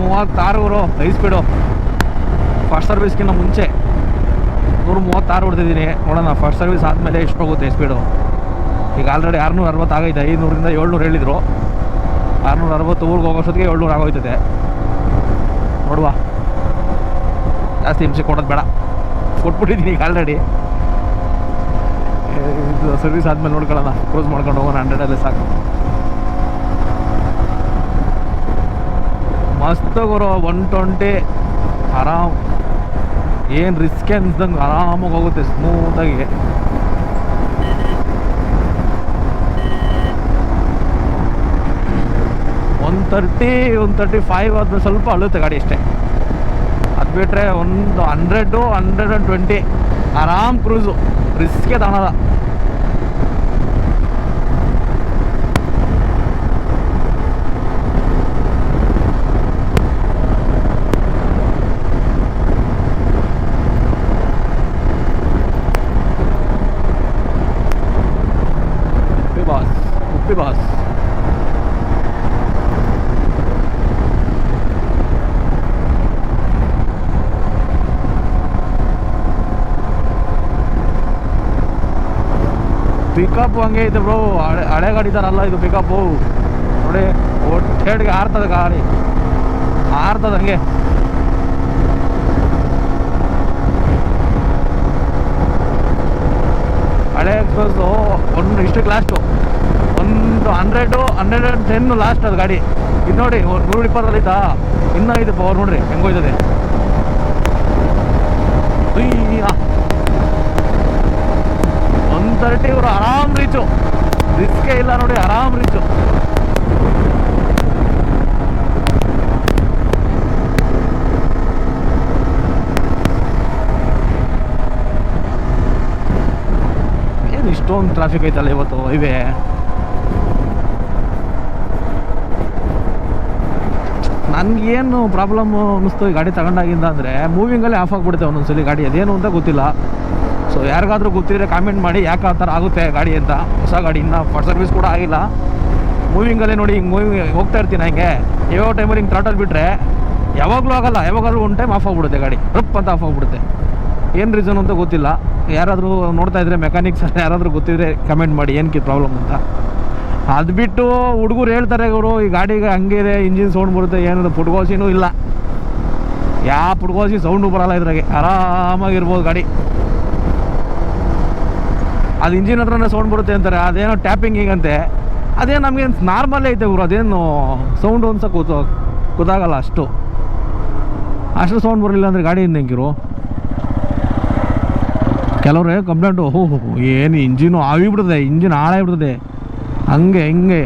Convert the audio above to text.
ಮೂವತ್ತಾರು ಗುರು high speed first ಸರ್ವಿಸ್ಗಿಂತ ಮುಂಚೆ ನೂರು ಮೂವತ್ತಾರು ಹೊಡೆದಿದ್ದೀನಿ. ನೋಡೋಣ ಫಸ್ಟ್ ಸರ್ವಿಸ್ ಆದಮೇಲೆ ಎಷ್ಟು ಹೋಗುತ್ತೆ ಸ್ಪೀಡು ಈಗ ಆಲ್ರೆಡಿ ಆರುನೂರ ಅರವತ್ತು ಆಗೈತೆ. ಐನೂರಿಂದ ಏಳ್ನೂರು ಹೇಳಿದರು. ಆರುನೂರ ಅರವತ್ತು ಊರಿಗೆ ಹೋಗೋಷ್ಟೊತ್ತಿಗೆ ಏಳ್ನೂರು ಆಗೋಯ್ತದೆ. ನೋಡುವ. ಜಾಸ್ತಿ ಹಿಂಸೆ ಕೊಡೋದು ಬೇಡ. ಕೊಟ್ಬಿಟ್ಟಿದ್ದೀನಿ ಈಗ ಆಲ್ರೆಡಿ ಸರ್ವಿಸ್ ಆದಮೇಲೆ ನೋಡ್ಕೊಳ್ಳೋಣ. ಕ್ರೂಸ್ ಮಾಡ್ಕೊಂಡು ಹೋಗೋಣ. ಹಂಡ್ರೆಡಲ್ಲೇ ಸಾಕು. ಮಸ್ತ್ ಗುರು ಒನ್ ಟ್ವೆಂಟಿ ಆರಾಮ್. ಏನು ರಿಸ್ಕ್ ಅನ್ಸ್ದಂಗೆ ಆರಾಮಾಗಿ ಹೋಗುತ್ತೆ ಸ್ಮೂತಾಗಿ one thirty one thirty five ಆದ್ಮೇಲೆ ಸ್ವಲ್ಪ ಅಳುತ್ತೆ ಗಾಡಿ ಇಷ್ಟೇ ಅದು ಬಿಟ್ಟರೆ ಒಂದು ಹಂಡ್ರೆಡು ಹಂಡ್ರೆಡ್ ಆ್ಯಂಡ್ ಟ್ವೆಂಟಿ ಆರಾಮ್ ಕ್ರೂಸು ರಿಸ್ಕೇ ತಗೊಳಲ್ಲ ಪಿಕಪ್ ಹಂಗೆ ಇದೆ ಬ್ರೋ ಹಳೆ ಹಳೆ ಗಾಡಿ ಇದಾರಲ್ಲ ಇದು ಪಿಕಪ್ಪು ನೋಡಿ ಒಟ್ಟೆಡ್ಗೆ ಆರ್ತದೆ ಗಾಡಿ. ಆರ್ತದೆ ಹಂಗೆ. ಹಳೆ ಎಕ್ಸ್ಪ್ರೆಸ್ಸು ಒಂದು ಇಷ್ಟಕ್ಕೆ ಲಾಸ್ಟು ಒಂದು hundred hundred and ten last ಅದು ಗಾಡಿ. ಇದು ನೋಡಿ ನೂರ ಇಪ್ಪತ್ತರಲ್ಲಿ ಇತ್ತಾ ಇನ್ನೂ ಐತೆ ಪವರ್ ನೋಡ್ರಿ ಹೆಂಗೋಯ್ತದೆ ಉಯ್ಯ. ಇವರು ಆರಾಮ್ ರೀಚು. ರಿಸ್ಕೇ ಇಲ್ಲ ನೋಡಿ, ಆರಾಮ್ ರೀಚು. ಏನು ಇಷ್ಟೊಂದು ಟ್ರಾಫಿಕ್ ಐತಲ್ಲ ಇವತ್ತು ಹೈವೇ ನನಗೇನು ಪ್ರಾಬ್ಲಮ್ ಅನ್ನಿಸ್ತು ಈ ಗಾಡಿ ತಗೊಂಡಾಗಿಂದ ಅಂದರೆ ಮೂವಿಂಗಲ್ಲೇ ಆಫ್ ಆಗಿಬಿಡುತ್ತೆ ಒಂದೊಂದ್ಸಲಿ ಗಾಡಿ. ಅದೇನು ಅಂತ ಗೊತ್ತಿಲ್ಲ. ಸೊ ಯಾರಿಗಾದರೂ ಗೊತ್ತಿದ್ರೆ ಕಾಮೆಂಟ್ ಮಾಡಿ ಯಾಕೆ ಆ ಥರ ಆಗುತ್ತೆ ಗಾಡಿ ಅಂತ. ಹೊಸ ಗಾಡಿ ಇನ್ನು ಫಸ್ಟ್ ಸರ್ವಿಸ್ ಕೂಡ ಆಗಿಲ್ಲ. ಮೂವಿಂಗಲ್ಲೇ ನೋಡಿ ಹಿಂಗೆ ಮೂವಿಂಗ್ ಹೋಗ್ತಾ ಇರ್ತೀನಿ ಹಂಗೆ. ಯಾವ ಟೈಮಲ್ಲಿ ಹಿಂಗೆ ಥ್ರಾಟಲ್ ಬಿಟ್ಟರೆ ಯಾವಾಗಲೂ ಆಗಲ್ಲ ಯಾವಾಗಲೂ ಒಂದು ಟೈಮ್ ಆಫ್ ಆಗಿಬಿಡುತ್ತೆ ಗಾಡಿ. ರಪ್ ಅಂತ ಆಫ್ ಆಗಿಬಿಡುತ್ತೆ. ಏನು ರೀಸನ್ ಅಂತ ಗೊತ್ತಿಲ್ಲ. ಯಾರಾದರೂ ನೋಡ್ತಾ ಇದ್ರೆ ಮೆಕ್ಯಾನಿಕ್ಸ್ ಯಾರಾದರೂ ಗೊತ್ತಿದ್ರೆ ಕಮೆಂಟ್ ಮಾಡಿ ಏನಕ್ಕೆ ಪ್ರಾಬ್ಲಮ್ ಅಂತ. ಅದು ಬಿಟ್ಟು ಹುಡುಗರು ಹೇಳ್ತಾರೆ ಅವರು, ಈ ಗಾಡಿಗೆ ಹಂಗೆ ಇದೆ ಇಂಜಿನ್ ಸೌಂಡ್ ಬರುತ್ತೆ ಏನು ಪುಟ್ಗೋಸಿನೂ ಇಲ್ಲ. ಯಾವ ಪುಟ್ಗೋಸಿ ಸೌಂಡು ಬರಲ್ಲ ಇದ್ರಾಗೆ. ಆರಾಮಾಗಿರ್ಬೋದು ಗಾಡಿ. ಅದು ಇಂಜಿನ್ ಹತ್ರನೇ ಸೌಂಡ್ ಬರುತ್ತೆ ಅಂತಾರೆ. ಅದೇನೋ ಟ್ಯಾಪಿಂಗ್ ಹಿಂಗಂತೆ. ಅದೇನು ನಮಗೇನು ನಾರ್ಮಲ್ ಐತೆ ಗುರು. ಅದೇನು ಸೌಂಡು ಅನ್ಸ ಕೂತು ಕೂತಾಗಲ್ಲ ಅಷ್ಟು. ಅಷ್ಟು ಸೌಂಡ್ ಬರಲಿಲ್ಲ ಅಂದರೆ ಗಾಡಿಯಿಂದ ಹೆಂಗಿರು? ಕೆಲವ್ರೆ ಕಂಪ್ಲೇಂಟು ಓಹೋ ಏನು ಇಂಜಿನು ಆಗಿಬಿಡ್ತದೆ ಇಂಜಿನ್ ಹಾಳಾಗಿಬಿಡ್ತದೆ ಹಂಗೆ, ಹಿಂಗೆ.